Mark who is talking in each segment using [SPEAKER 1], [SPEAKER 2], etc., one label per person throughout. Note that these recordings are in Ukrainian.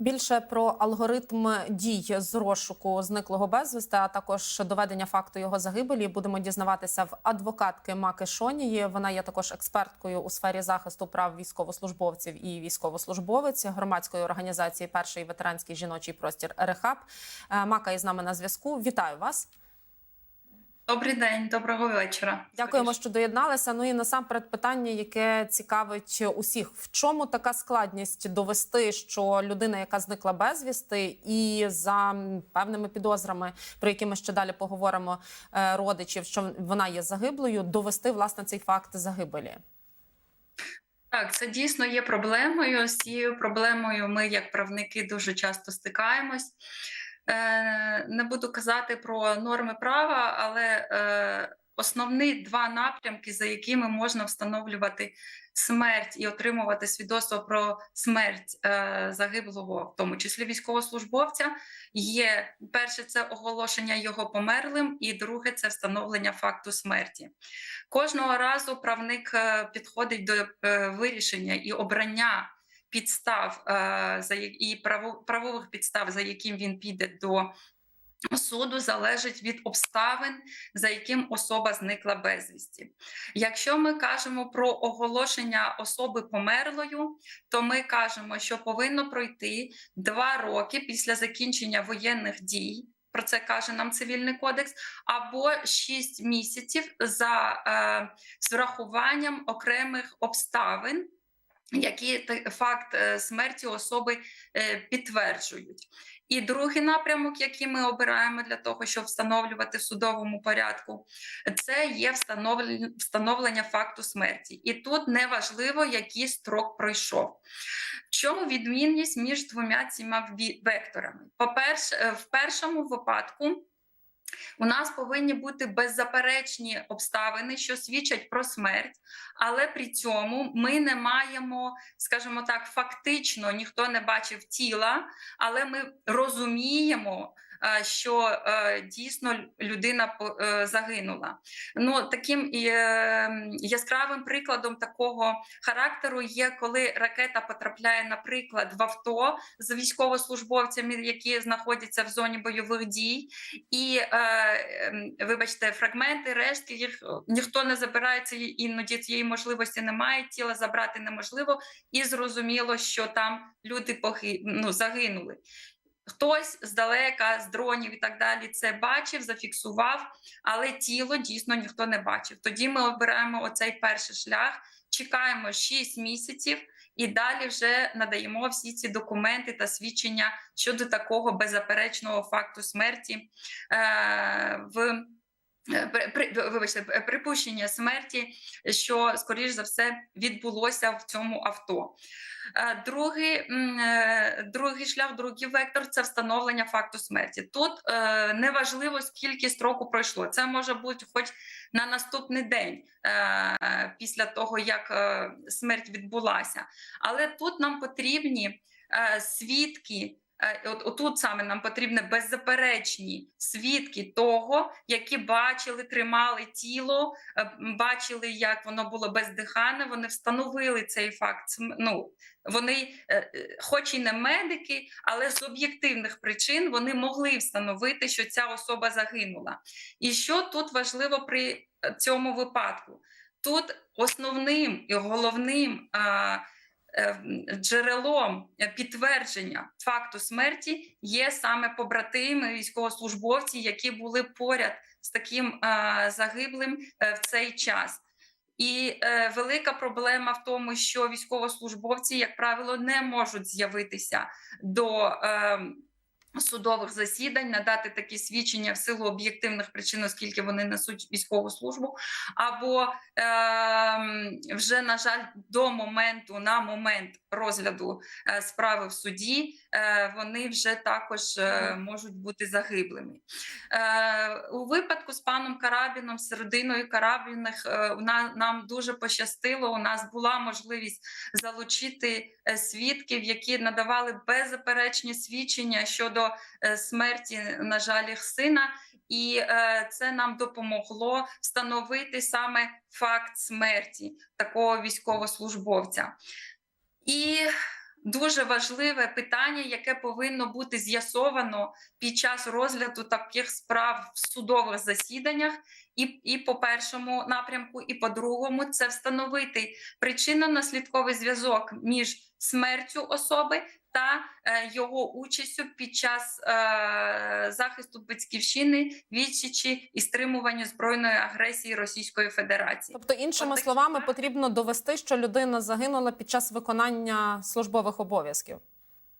[SPEAKER 1] Більше про алгоритм дій з розшуку зниклого безвісти, а також доведення факту його загибелі. Будемо дізнаватися в адвокатки Маки Шонії. Вона є також експерткою у сфері захисту прав військовослужбовців і військовослужбовець громадської організації Перший ветеранський жіночий простір Рехаб. Е, Мака із нами на зв'язку. Вітаю вас.
[SPEAKER 2] Добрий день, доброго вечора.
[SPEAKER 1] Дякуємо, що доєдналися. Ну і насамперед питання, яке цікавить усіх: в чому така складність довести, що людина, яка зникла безвісти, і за певними підозрами, про які ми ще далі поговоримо, е, родичів, що вона є загиблою, довести власне цей факт загибелі.
[SPEAKER 2] Так, це дійсно є проблемою. З цією проблемою ми, як правники, дуже часто стикаємось. Е, Не буду казати про норми права, але е, основні два напрямки, за якими можна встановлювати смерть і отримувати свідоцтво про смерть е, загиблого, в тому числі військовослужбовця, є перше це оголошення його померлим, і друге це встановлення факту смерті. Кожного разу правник підходить до вирішення і обрання підстав е, за і право- правових підстав, за яким він піде до суду, залежить від обставин, за яким особа зникла безвісті. Якщо ми кажемо про оголошення особи померлою, то ми кажемо, що повинно пройти два роки після закінчення воєнних дій. Про це каже нам цивільний кодекс, або 6 місяців за е, з врахуванням окремих обставин, які факт е, смерті особи е, підтверджують. І другий напрямок, який ми обираємо для того, щоб встановлювати в судовому порядку, це є встановлення, факту смерті. І тут неважливо, який строк пройшов. В чому відмінність між двома цими векторами? По-перше, е, в першому випадку у нас повинні бути беззаперечні обставини, що свідчать про смерть, але при цьому ми не маємо, скажімо так, фактично ніхто не бачив тіла, але ми розуміємо. Е, Що е, дійсно людина е, загинула. Ну таким яскравим прикладом такого характеру є, коли ракета потрапляє, наприклад, в авто з військовослужбовцями, які знаходяться в зоні бойових дій, і ем, вибачте, фрагменти, рештки їх ніхто не забирає це іноді цієї можливості немає. Тіла забрати неможливо, і зрозуміло, що там люди похи... ну, загинули. Хтось здалека, з дронів і так далі, це бачив, зафіксував, але тіло дійсно ніхто не бачив. Тоді ми обираємо оцей перший шлях, чекаємо 6 місяців. І далі вже надаємо всі ці документи та свідчення щодо такого беззаперечного факту смерті е, в при, при- вибачте, е, припущення смерті, що скоріш за все відбулося в цьому авто. Е, Другий, е, другий шлях, другий вектор це встановлення факту смерті. Тут е, неважливо, скільки строку пройшло. Це може бути хоч на наступний день е, після того, як е, смерть відбулася. Але тут нам потрібні е, свідки. Е, От отут саме нам потрібні беззаперечні свідки того, які бачили, тримали тіло, е, бачили, як воно було бездихане. Вони встановили цей факт. Ну вони, е, хоч і не медики, але з об'єктивних причин вони могли встановити, що ця особа загинула. І що тут важливо при цьому випадку? Тут основним і головним джерелом е, підтвердження факту смерті є саме побратими військовослужбовці, які були поряд з таким загиблим е, в цей час. І е, велика проблема в тому, що військовослужбовці, як правило, не можуть з'явитися до е, судових засідань, надати такі свідчення в силу об'єктивних причин, оскільки вони несуть військову службу, або е, вже, на жаль, до моменту, на момент розгляду е, справи в суді, вони вже також е, можуть бути загиблими. Е, у випадку з паном Карабіном, з родиною Карабіних, е, нам дуже пощастило. У нас була можливість залучити е, свідків, які надавали беззаперечні свідчення щодо е, смерті, на жаль, їх сина. І е, це нам допомогло встановити саме факт смерті такого військовослужбовця. І дуже важливе питання, яке повинно бути з'ясовано під час розгляду таких справ в судових засіданнях. І, і по першому напрямку, і по другому це встановити причинно-наслідковий зв'язок між смертю особи та е, його участю під час е, захисту батьківщини, відсічі і стримування збройної агресії Російської Федерації.
[SPEAKER 1] Тобто, іншими
[SPEAKER 2] От
[SPEAKER 1] словами, потрібно довести, що людина загинула під час виконання службових обов'язків.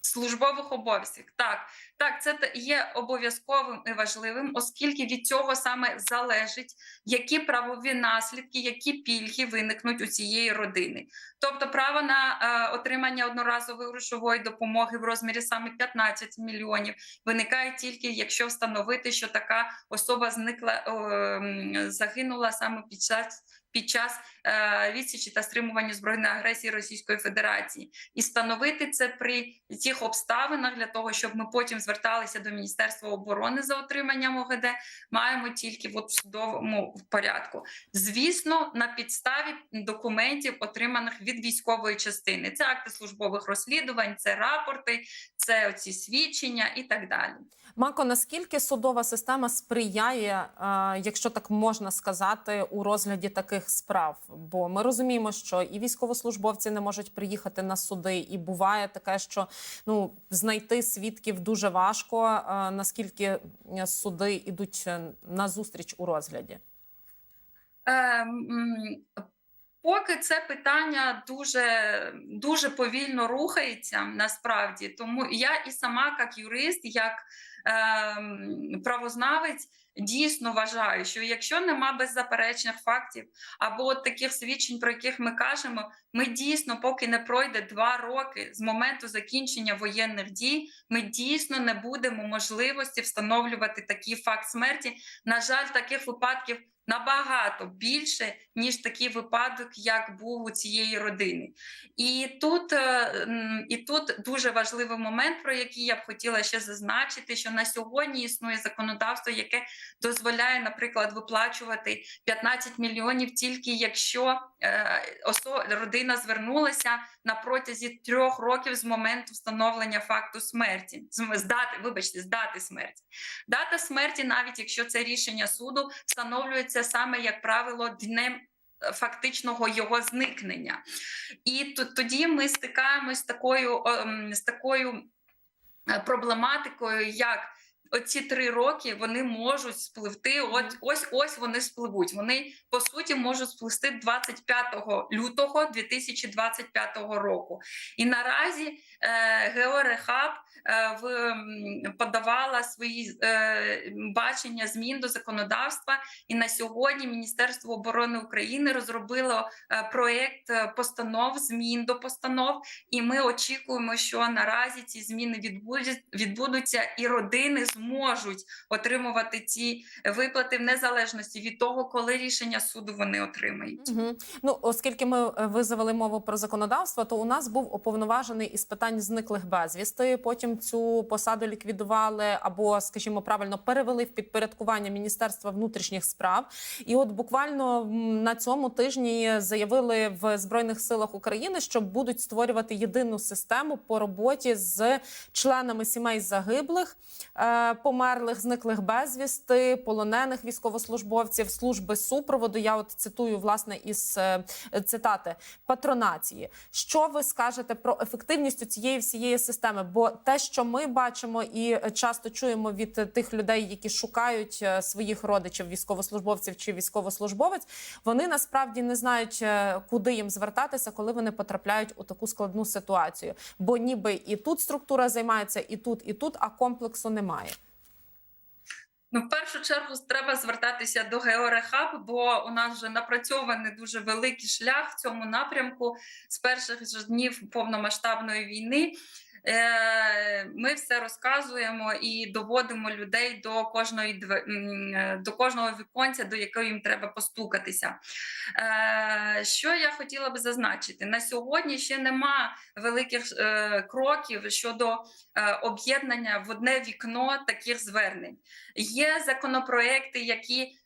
[SPEAKER 2] Службових обов'язків. Так, так, це є обов'язковим і важливим, оскільки від цього саме залежить, які правові наслідки, які пільги виникнуть у цієї родини. Тобто, право на е, отримання одноразової грошової допомоги в розмірі саме 15 мільйонів виникає тільки, якщо встановити, що така особа зникла, е, загинула саме під час. Під час е, відсічі та стримування збройної агресії Російської Федерації і встановити це при цих обставинах для того, щоб ми потім зверталися до Міністерства оборони за отриманням ОГД, маємо тільки в судовому порядку. Звісно, на підставі документів, отриманих від військової частини. Це акти службових розслідувань, це рапорти, це ці свідчення і так далі.
[SPEAKER 1] Мако, наскільки судова система сприяє, е, якщо так можна сказати, у розгляді таких справ? Бо ми розуміємо, що і військовослужбовці не можуть приїхати на суди, і буває таке, що ну знайти свідків дуже важко. е, Наскільки е, суди йдуть е, на зустріч у розгляді?
[SPEAKER 2] Поки це питання дуже, дуже повільно рухається насправді, тому я і сама, як юрист, як правознавець, дійсно вважаю, що якщо нема беззаперечних фактів або от таких свідчень, про яких ми кажемо, ми дійсно, поки не пройде два роки з моменту закінчення воєнних дій, ми дійсно не будемо можливості встановлювати такий факт смерті. На жаль, таких випадків набагато більше, ніж такий випадок, як був у цієї родини. І тут, е, і тут дуже важливий момент, про який я б хотіла ще зазначити, що на сьогодні існує законодавство, яке дозволяє, наприклад, виплачувати 15 мільйонів тільки якщо е, родина звернулася на протязі трьох років з моменту встановлення факту смерті, з дати, вибачте, з дати смерті. Дата смерті, навіть якщо це рішення суду, встановлюється саме як правило днем е, фактичного його зникнення. І тоді ми стикаємось з такою, ем, з такою проблематикою, як оці три роки вони можуть спливти. От ось ось вони спливуть. Вони по суті можуть спливти 25 лютого 2025 року. І наразі е, Георехаб е, подавала свої е, бачення змін до законодавства. І на сьогодні Міністерство оборони України розробило е, проєкт е, постанов, змін до постанов. І ми очікуємо, що наразі ці зміни відбудуть, відбудуться, і родини зможуть отримувати ці виплати в незалежності від того, коли рішення суду вони отримають.
[SPEAKER 1] Угу. Ну, оскільки ми е, ви завели мову про законодавство, то у нас був уповноважений із питань зниклих безвісти. Потім цю посаду ліквідували або, скажімо, правильно перевели в підпорядкування Міністерства внутрішніх справ. І от буквально на цьому тижні заявили в збройних силах України, що будуть створювати єдину систему по роботі з членами сімей загиблих, е, померлих, зниклих безвісти, полонених військовослужбовців, служби супроводу. Я от цитую власне із е, цитати патронації. Що ви скажете про ефективність цієї всієї системи? Бо те, що ми бачимо і часто чуємо від е, тих людей, які шукають е, своїх родичів, військовослужбовців чи військовослужбовець, вони насправді не знають, е, куди їм звертатися, коли вони потрапляють у таку складну ситуацію. Бо ніби і тут структура займається, і тут, і тут, а комплексу немає.
[SPEAKER 2] Ну, в першу чергу треба звертатися до Георехаб, бо у нас вже напрацьований дуже великий шлях в цьому напрямку з перших ж днів повномасштабної війни. Е, ми все розказуємо і доводимо людей до кожної е, до кожного віконця, до якого їм треба постукатися. Е, Що я хотіла би зазначити? На сьогодні ще нема великих кроків щодо об'єднання в одне вікно таких звернень. Є законопроекти, які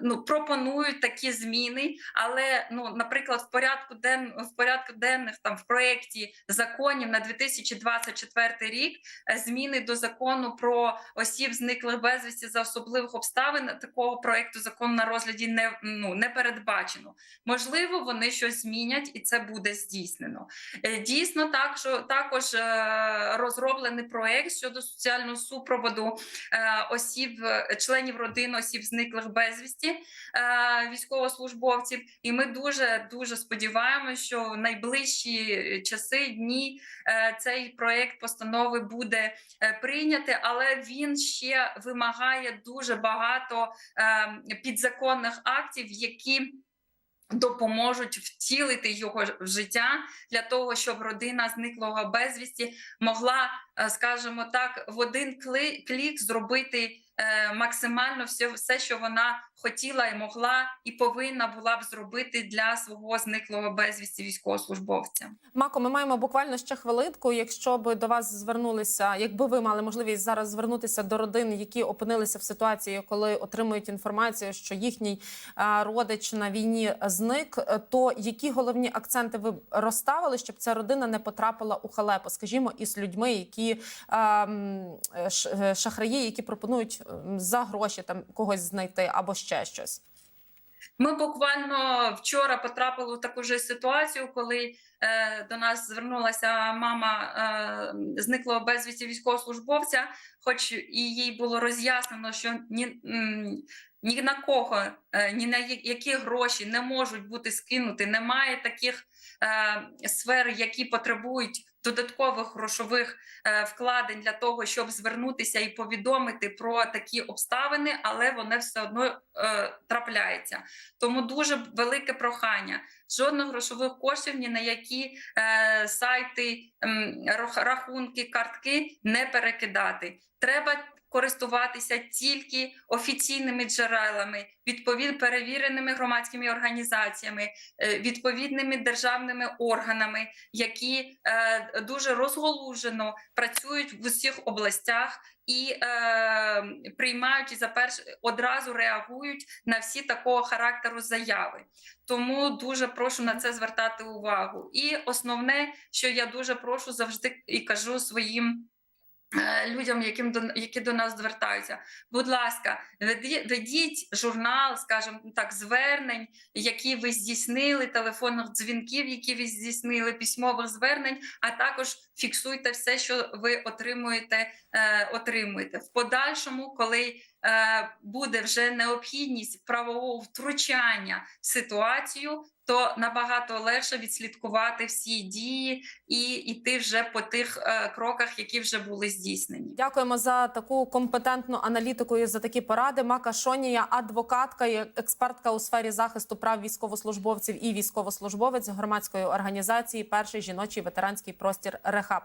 [SPEAKER 2] ну, пропонують такі зміни, але, ну, наприклад, в порядку ден в порядку денних там в проєкті законів на 2024 рік е, зміни до закону про осіб зниклих безвісті за особливих обставин. Такого проєкту закону на розгляді не ну не передбачено. Можливо, вони щось змінять, і це буде здійснено. Е, Дійсно, так що також е, розроблений проєкт щодо соціального супроводу осіб, членів родин осіб зниклих безвісті військовослужбовців. І ми дуже дуже сподіваємося, що в найближчі часи дні цей проєкт постанови буде е, прийняти, але він ще вимагає дуже багато е, підзаконних актів, які допоможуть втілити його в життя для того, щоб родина зниклого безвісті могла, е, скажімо так, в один клік зробити е, максимально все, все, що вона хотіла і могла, і повинна була б зробити для свого зниклого безвісті військовослужбовця.
[SPEAKER 1] Мако, ми маємо буквально ще хвилинку. Якщо би до вас звернулися, якби ви мали можливість зараз звернутися до родин, які опинилися в ситуації, коли отримують інформацію, що їхній е, родич на війні зник, е, то які головні акценти ви розставили, щоб ця родина не потрапила у халепу, скажімо, із людьми, які е, м, е, е, шахраї, які пропонують за гроші там когось знайти або ще щось.
[SPEAKER 2] Ми буквально вчора потрапили в таку ж ситуацію, коли е, до нас звернулася мама е, зниклого безвісті військовослужбовця, хоч і їй було роз'яснено, що ні, ні на кого, е, ні на які гроші не можуть бути скинуті. Немає таких е, сфер, які потребують додаткових грошових е, вкладень для того, щоб звернутися і повідомити про такі обставини, але вони все одно е, трапляються. Тому дуже велике прохання. Жодних грошових коштів ні на які е, сайти, рах- рахунки, картки не перекидати. Треба користуватися тільки офіційними джерелами, відповідно перевіреними громадськими організаціями, е, відповідними державними органами, які е, дуже розголужено працюють в усіх областях і е, приймають і за перш одразу реагують на всі такого характеру заяви. Тому дуже прошу на це звертати увагу. І основне, що я дуже прошу завжди і кажу своїм. Е, Людям, яким до які до нас звертаються, будь ласка, веді- ведіть журнал, скажімо так, звернень, які ви здійснили, телефонних дзвінків, які ви здійснили, письмових звернень, а також фіксуйте все, що ви отримуєте, е, отримуєте. В подальшому, коли е, буде вже необхідність правового втручання в ситуацію, то набагато легше відслідкувати всі дії і йти вже по тих е, кроках, які вже були здійснені.
[SPEAKER 1] Дякуємо за таку компетентну аналітику і за такі поради. Мака Шонія, адвокатка і експертка у сфері захисту прав військовослужбовців і військовослужбовець громадської організації Перший жіночий ветеранський простір Рехаб.